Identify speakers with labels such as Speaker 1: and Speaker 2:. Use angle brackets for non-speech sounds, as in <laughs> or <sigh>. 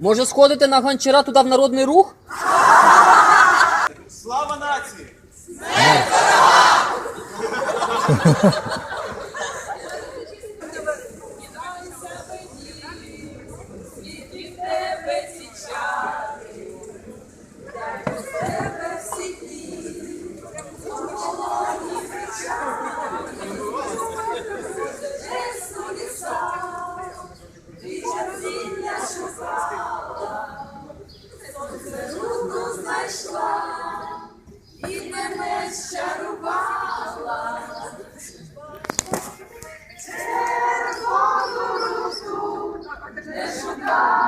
Speaker 1: Може сходити на гончара туди в народний рух?
Speaker 2: Слава нації! <laughs>
Speaker 3: God.